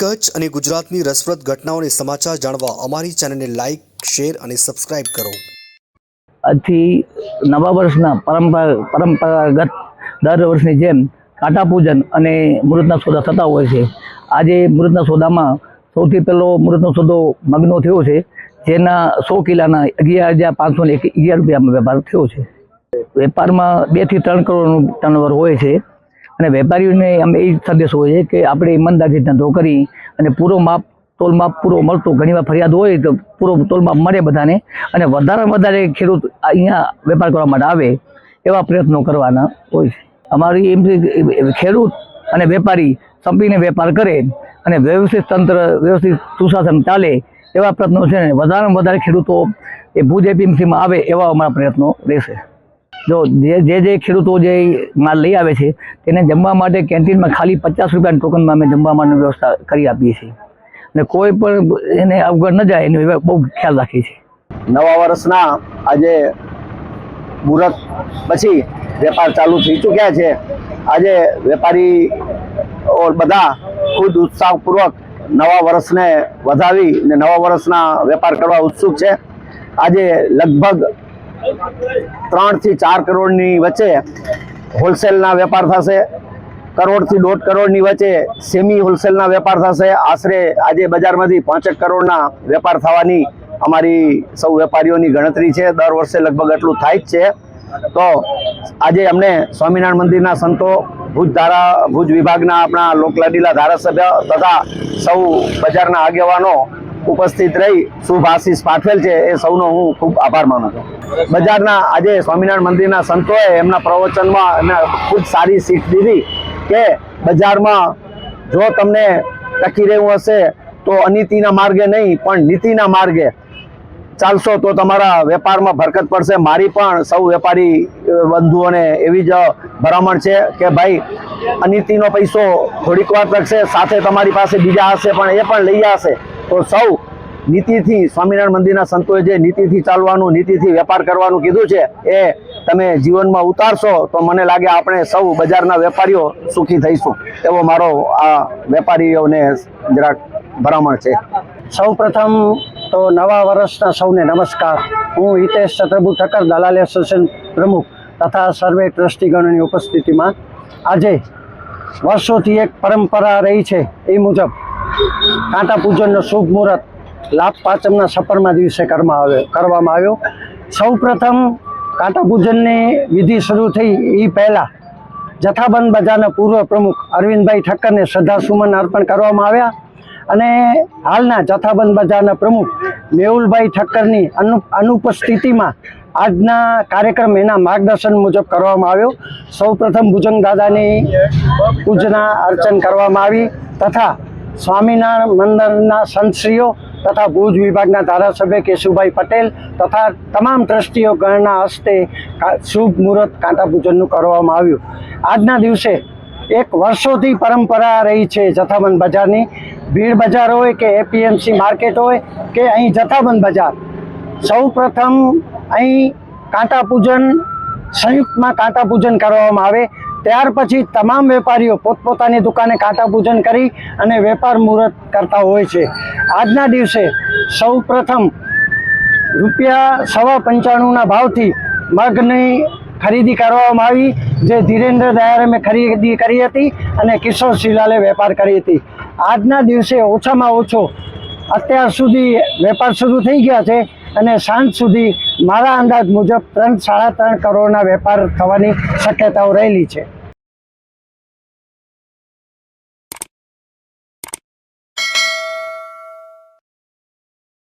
કચ્છ અને ગુજરાતની રસપ્રદ ઘટનાઓને સમાચાર જાણવા અમારી ચેનલને લાઇક શેર અને સબસ્ક્રાઇબ કરો. આજથી નવા વર્ષના પરંપરા, પરંપરાગત દર વર્ષની જેમ કાંટા પૂજન અને મૃતના સોદા થતા હોય છે. આજે મૃતના સોદામાં સૌથી પહેલો મૃતનો સોદો મગ્નો થયો છે, જેના સો કિલ્લાના અગિયાર હજાર પાંચસો ને અગિયાર રૂપિયામાં વેપાર થયો છે. વેપારમાં બેથી ત્રણ કરોડનું ટર્નઓવર હોય છે. અને વેપારીઓને અમે એ સંદેશ હોય છે કે આપણે ઈમાનદારથી ધંધો કરી અને પૂરો માપ, તોલ માપ પૂરો મળતો, ઘણીવાર ફરિયાદ હોય તો પૂરો તોલમાપ મળે બધાને અને વધારે વધારે ખેડૂત અહીંયા વેપાર કરવા માટે આવે એવા પ્રયત્નો કરવાના હોય છે. અમારી એમ ખેડૂત અને વેપારી સંપીને વેપાર કરે અને વ્યવસ્થિત તંત્ર, વ્યવસ્થિત સુશાસન ચાલે એવા પ્રયત્નો છે ને વધારેમાં વધારે ખેડૂતો એ ભુજ એપીએમસીમાં આવે એવા અમારા પ્રયત્નો રહેશે. જો જે જે જે ખેડૂતો જે માલ લઈ આવે છે, તેને જમવા માટે કેન્ટીનમાં ખાલી પચાસ રૂપિયાના ટોકનમાં અમે જમવા માટેની વ્યવસ્થા કરી આપીએ છીએ. અને કોઈ પણ એને અવગણ ન જાય એનો બહુ ખ્યાલ રાખીએ છીએ. નવા વર્ષના આજે મુહૂર્ત પછી વેપાર ચાલુ થઈ ચૂક્યા છે. આજે વેપારી ઓર બધા ખુદ ઉત્સાહપૂર્વક નવા વર્ષને વધાવી ને નવા વર્ષના વેપાર કરવા ઉત્સુક છે. આજે લગભગ ત્રણથી ચાર કરોડની વચ્ચે હોલસેલના વેપાર થશે. કરોડથી દોઢ કરોડની વચ્ચે સેમી હોલસેલના વેપાર થશે. આશરે આજે બજારમાંથી પાંચેક કરોડના વેપાર થવાની અમારી સૌ વેપારીઓની ગણતરી છે. દર વર્ષે લગભગ એટલું થાય જ છે. તો આજે અમને સ્વામિનારાયણ મંદિરના સંતો, ભુજ ધારા, ભુજ વિભાગના આપણા લોકલાડીલા ધારાસભ્ય તથા સૌ બજારના આગેવાનો ઉપસ્થિત રહી શુભ પાઠવેલ છે એ સૌનો હું ખૂબ આભાર માનું છું. બજારના આજે સ્વામિનારાયણ મંદિરના સંતોએ એમના પ્રવચનમાં એમને ખૂબ સારી શીખ દીધી કે બજારમાં જો તમને ટકી રહેવું હશે તો અનીતિના માર્ગે નહીં, પણ નીતિના માર્ગે ચાલશો તો તમારા વેપારમાં બરકત પડશે. મારી પણ સૌ વેપારી બંધુઓને એવી જ ભલામણ છે કે ભાઈ, અનીતિનો પૈસો થોડીક વાર તકશે સાથે તમારી પાસે બીજા હશે પણ એ પણ લઈ આવશે. તો સૌ નીતિથી સ્વામિનારાયણ મંદિરના સંતોએ જે નીતિથી ચાલવાનું, નીતિથી વેપાર કરવાનું કીધું છે, એ તમે જીવનમાં ઉતારશો તો મને લાગે આપણે સૌ બજારના વેપારીઓ સુખી થઈશું. એવો મારો આ વેપારીઓને જરાક ભલામણ છે. સૌ તો નવા વર્ષના સૌને નમસ્કાર. હું હિતેશ ચંદ્રભુ ઠક્કર, દલાલ એસોસિએશન પ્રમુખ તથા સર્વે ટ્રસ્ટીગણોની ઉપસ્થિતિમાં. આજે વર્ષોથી એક પરંપરા રહી છે એ મુજબ કાંટા પૂજનનો શુભ મુહૂર્ત લાભ પાંચમના સફરમાં દિવસે કરવામાં આવ્યો કરવામાં આવ્યો. સૌ પ્રથમ કાંટા પૂજનની વિધિ શરૂ થઈ એ પહેલાં જથ્થાબંધ બજારના પૂર્વ પ્રમુખ અરવિંદભાઈ ઠક્કરને શ્રદ્ધાસુમન અર્પણ કરવામાં આવ્યા અને હાલના જથ્થાબંધ બજારના પ્રમુખ મેહુલભાઈ ઠક્કરની અનુ અનુપસ્થિતિમાં આજના કાર્યક્રમ એના માર્ગદર્શન મુજબ કરવામાં આવ્યો. સૌ પ્રથમ ભુજંગ દાદાની પૂજના અર્ચન કરવામાં આવી તથા સ્વામિનારાયણ મંદિરના સંતશ્રીઓ તથા ભુજ વિભાગના ધારાસભ્ય કેશુભાઈ પટેલ તથા તમામ ટ્રસ્ટીઓ ગણના હસ્તે શુભ મુહૂર્ત કાંટા પૂજનનું કરવામાં આવ્યું. આજના દિવસે એક વર્ષોથી પરંપરા રહી છે જથ્થાબંધ બજારની. ભીડ બજાર હોય કે એપીએમસી માર્કેટ હોય કે અહીં જથ્થાબંધ બજાર, સૌ પ્રથમ અહીં કાંટા પૂજન, સંયુક્તમાં કાંટા પૂજન કરવામાં આવે. ત્યાર પછી તમામ વેપારીઓ પોતપોતાની દુકાને કાંટા પૂજન કરી અને વેપાર મુહૂર્ત કરતા હોય છે. આજના દિવસે સૌ પ્રથમ રૂપિયા સવા પંચાણુંના ભાવથી મગની ખરીદી કરવામાં આવી, જે ધીરેન્દ્ર દયારે મેં ખરીદી કરી હતી અને કિશોર શિલાલે વેપાર કરી હતી. આજના દિવસે ઓછામાં ઓછો અત્યાર સુધી વેપાર શરૂ થઈ ગયા છે. અને સાંજ સુધી મારા અંદાજ મુજબ ત્રણ સાડા ત્રણ કરોડના વેપાર થવાની શક્યતાઓ રહેલી છે.